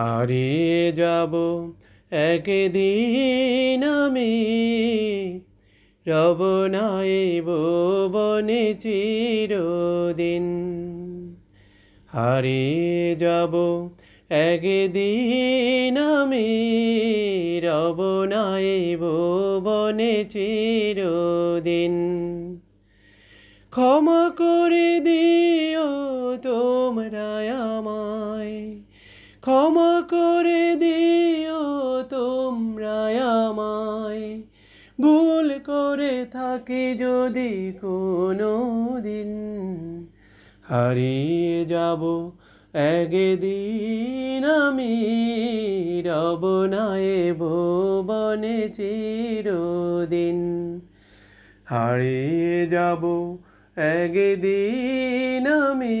হারিয়ে যাব একদিন আমি। রব নাইব বনে চিরদিন। হারিয়ে যাব একদিন আমি। রব নাইব বনে চিরদিন। ক্ষমা করে দিও তোমরা আমায়। ক্ষমা করে দিও তোমরা আমায়। ভুল করে থাকি যদি কোনো দিন হারিয়ে যাব একদিন আমি, রব নায়ে ভুবনে চিরদিন। হারিয়ে যাব একদিন আমি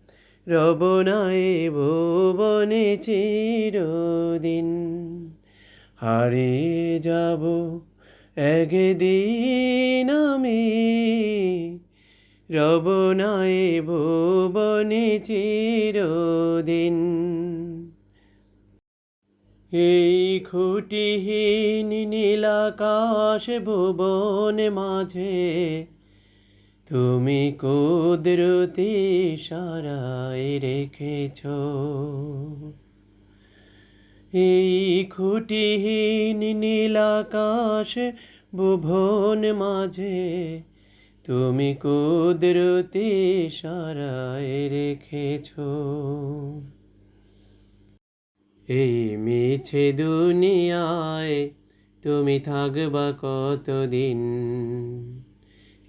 রব নাই ভুবনে চিরদিন। হারিয়ে যাব একদিন আমি। রব নাই ভুবনে চিরদিন। এই খুঁটিহীন নীলাকাশ ভুবন মাঝে তুমি কুদরতি সারাই রেখেছ। এই খুঁটিহীন নীলাকাশ ভুবন মাঝে তুমি কুদরতি সারাই রেখেছ। এই মিছে দুনিয়ায় তুমি থাকবা কতদিন?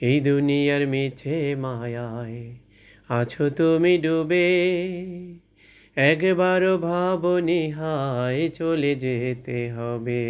এই দুনিয়ার মিছে মায়ায় আছো তুমি ডুবে। একবারও ভাবনি হায় চলে যেতে হবে।